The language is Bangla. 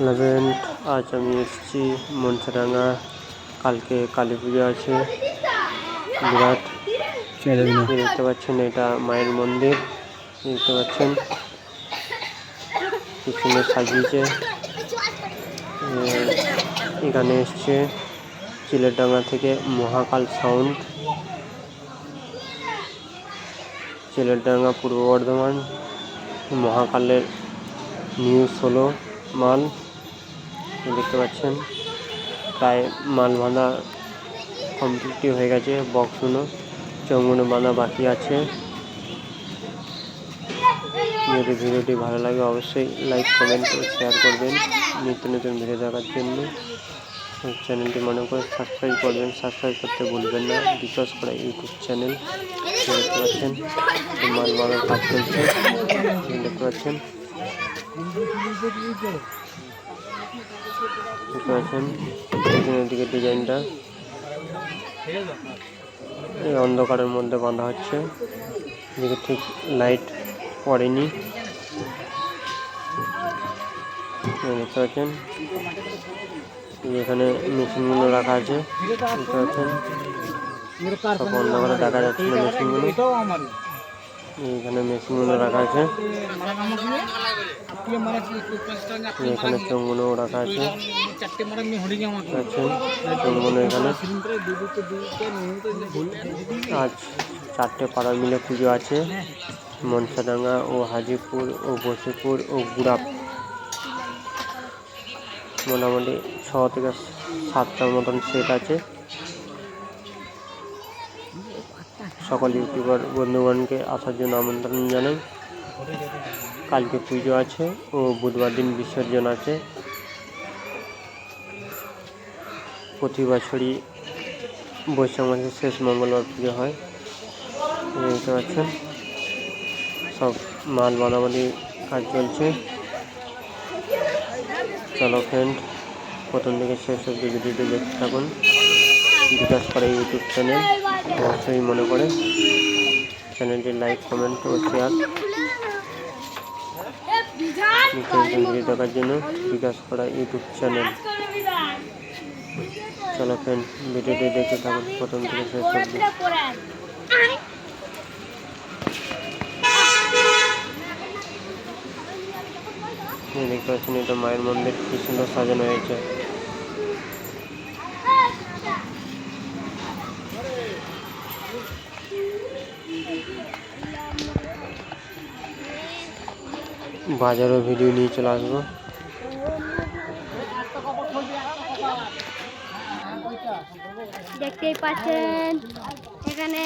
ইলেভেন আজ আমি এসেছি মনসাডাঙ্গা কালকে কালী পুজো আছে। বিরাট। দেখতে পাচ্ছেন এটা মায়ের মন্দির। দেখতে পাচ্ছেন। কি সুন্দর সাজিয়েছে। এখানে এসছে চিলেরডাঙ্গা থেকে মহাকাল সাউন্ড চিলেরডাঙ্গা পূর্ব বর্ধমান। মহাকালের নিউ ষোলো মাল। দেখতে পাচ্ছেন। প্রায় মাল বাঁধা কমপ্লিটই হয়ে গেছে বক্সগুলো। চৌগুলো বাঁধা বাকি আছে। যদি ভিডিওটি ভালো লাগে অবশ্যই লাইক কমেন্ট ও শেয়ার করবেন। নিত্য নতুন ভিডিও দেখার জন্য। চ্যানেলটি মনে করে সাবস্ক্রাইব করবেন। সাবস্ক্রাইব করতে ভুলবেন না। বিশ্বাস করা ইউটিউব চ্যানেল দেখতে পাচ্ছেন। মাল বাঁধার কাজ চলছে। দেখতে পাচ্ছেন। দেখতে পাচ্ছেন পিছনের দিকে ডিজাইনটা। এই অন্ধকারের মধ্যে বাঁধা হচ্ছে। এদিকে ঠিক লাইট পড়েনি। দেখতে পাচ্ছেন? এখানে মেশিনগুলো রাখা আছে। দেখতে পাচ্ছেন? অন্ধকারে দেখা যাচ্ছে না মেশিনগুলো। এইখানে মেশিনগুলো রাখা আছে। এখানে চোঙগুলো রাখা আছে। দেখতে এখানে। আজ চারটে পাড়া মিলে পুজো আছে। মনসাডাঙ্গা ও হাজিপুর ও বসিপুর ও গুড়াপ। মোটামুটি ছ থেকে সাতটার মতন সেট আছে। সকল ইউটিউবার বন্ধুগণকে আসার জন্য আমন্ত্রণ জানাই। কালকে পুজো আছে ও বুধবার দিন বিসর্জন আছে। প্রতি বছরই বৈশাখ মাসের শেষ মঙ্গলবার পুজো হয়। দেখতে পাচ্ছেন, সব মাল বানাবানি কাজ চলছে। চলো ফ্রেন্ড প্রথম থেকে শেষ অব্দি ভিডিওটি দেখতে থাকুন। বিকাশ করে ইউটিউব চ্যানেল অবশ্যই মনে করে চ্যানেলটি লাইক কমেন্ট ও শেয়ার দেখার জন্য বিকাশ করা ইউটিউব চ্যানেল চলো ফ্রেন্ড ভিডিওটি দেখে থাকুন। প্রথম থেকে শেষ এই দেখতে পাচ্ছেন, এটা মায়ের মন্দির। কি সুন্দর সাজানো হয়েছে। বাজারও ভিডিও নিয়ে চলে আসব। দেখতেই পাচ্ছেন এখানে